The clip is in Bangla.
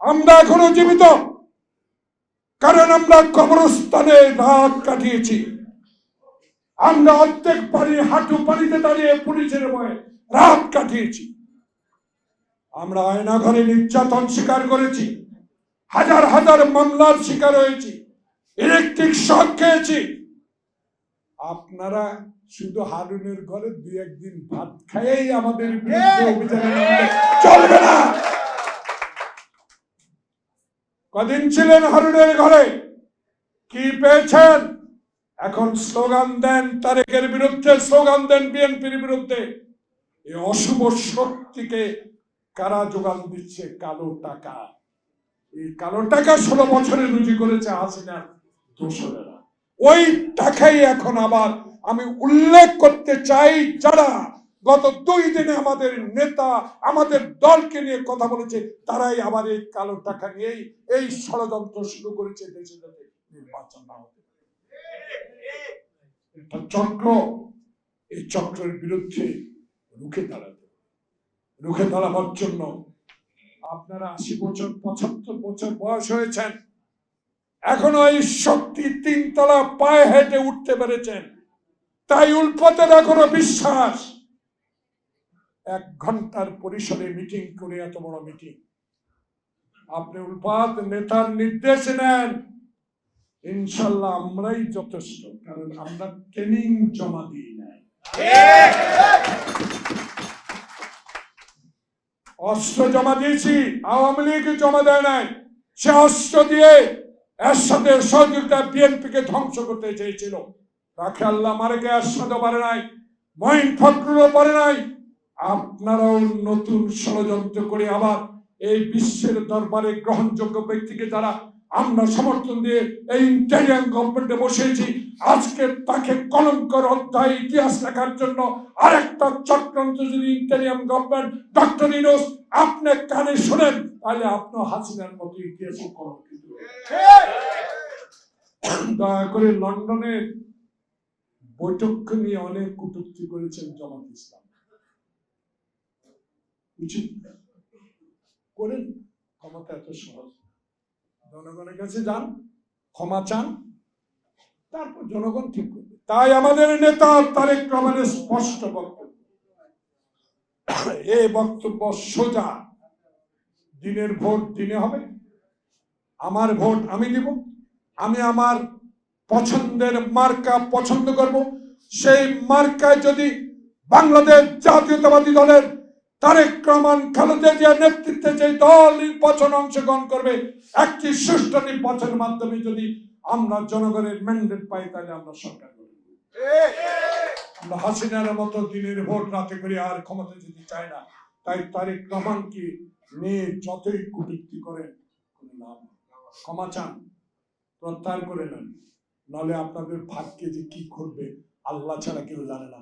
আমরা এখনও জীবিত। কারণ আমরা কবরস্থানে রাত কাটিয়েছি। আমরা অর্ধেক পানি হাঁটু পানিতে দাঁড়িয়ে পুলিশের ভয়ে রাত কাটিয়েছি। আমরা আয়না ঘরে নির্যাতন স্বীকার করেছি। হাজার হাজার মামলার শিকার হয়েছি। ইলেকট্রিক শক খেয়েছি। আপনারা শুধু হারুনের ঘরে দুই একদিন ভাত খাইয়েই আমাদের চলবে না। কদিন ছিলেন হারুনের ঘরে? কি পেয়েছেন? এখন স্লোগান দেন তারেকের বিরুদ্ধে, স্লোগান দেন বিএনপির বিরুদ্ধে। এই অশুভ শক্তিকে কারা যোগান দিচ্ছে? কালো টাকা। এই কালো টাকা ষোলো বছরে রুজি করেছে হাসিনার দোসরেরা। ওই টাকাই এখন আবার আমি উল্লেখ করতে চাই যারা গত দুই দিনে আমাদের নেতা আমাদের দলকে নিয়ে কথা বলেছে, তারাই আবার এই কালো টাকা নিয়েই এই ষড়যন্ত্র শুরু করেছে দেশে যাতে নির্বাচন না হতে চক্র, এই চক্রের বিরুদ্ধে রুখে দাঁড়াতে হবে। রুখে দাঁড়াবার জন্য আপনারা আশি বছর, পঁচাত্তর বছর বয়স হয়েছেন। এখনও এই শক্তি তিনতলা পায়ে হেঁটে উঠতে পেরেছেন। তাই উল্পতের এখনও বিশ্বাস। এক ঘণ্টার পরিসরে মিটিং করে এত বড় মিটিং আপনি উল্পাত নেতার নির্দেশ নেন। ইনশাল্লাহ আমরাই যথেষ্ট, কারণ আমরা ট্রেনিং জমা দিই নাই। অস্ত্র জমা দিয়েছি, আওয়ামী লীগ জমা দেয় নাই। সে অস্ত্র দিয়ে এর সাথে সহযোগিতা বিএনপি কে ধ্বংস করতে চেয়েছিল। রাখে আল্লাহ মারেকে এর সাথে পারে নাই, মহিন ফখরুলও পারে নাই। আপনারাও নতুন ষড়যন্ত্র করে আবার এই বিশ্বের দরবারে গ্রহণযোগ্য ব্যক্তিকে যারা আমরা সমর্থন দিয়ে এই ইন্টারিয়ান গভর্নমেন্টে বসেছি আজকে তাকে কলঙ্কর অধ্যায় ইতিহাস লেখার জন্য আরেকটা চক্রান্ত যদি ইন্টারিয়াম গভর্নমেন্ট ডক্টর ইনোস আপনি কানে শোনেন, তাহলে আপনার হাসিনার মতো ইতিহাস কলঙ্কিত দয়া করে লন্ডনের বৈঠক নিয়ে অনেক কটূক্তি করেছেন জামাত ইসলাম। উচিত করেন ক্ষমতা এত সহজ। জনগণের কাছে যান, ক্ষমা চান, তারপর জনগণ ঠিক করবে। তাই আমাদের নেতা তারেক রহমানের স্পষ্ট বক্তব্য। এই বক্তব্য সোজা। দিনের ভোট দিনে হবে। আমার ভোট আমি দিব। আমি আমার পছন্দের মার্কা পছন্দ করব। সেই মার্কায় যদি বাংলাদেশ জাতীয়তাবাদী দলের তারেক রহমান খালেদা জিয়ার নেতৃত্বে যে দল নির্বাচন অংশগ্রহণ করবে, একটি সুষ্ঠু নির্বাচনের মাধ্যমে যদি আমরা জনগণের ম্যান্ডেট পাই, তাহলে আমরা সরকার আমরা হাসিনার মতো দিনের ভোট রাতে করে আর ক্ষমতা যেতে চাই না। তাই তারেক রহমানকে নিয়ে যতই কুটুক্তি করেন, কোনো লাভ ক্ষমা চান, প্রত্যাহার করে নেন। নাহলে আপনাদের ভাগ্যে যে কি ঘটবে, আল্লাহ ছাড়া কেউ জানে না।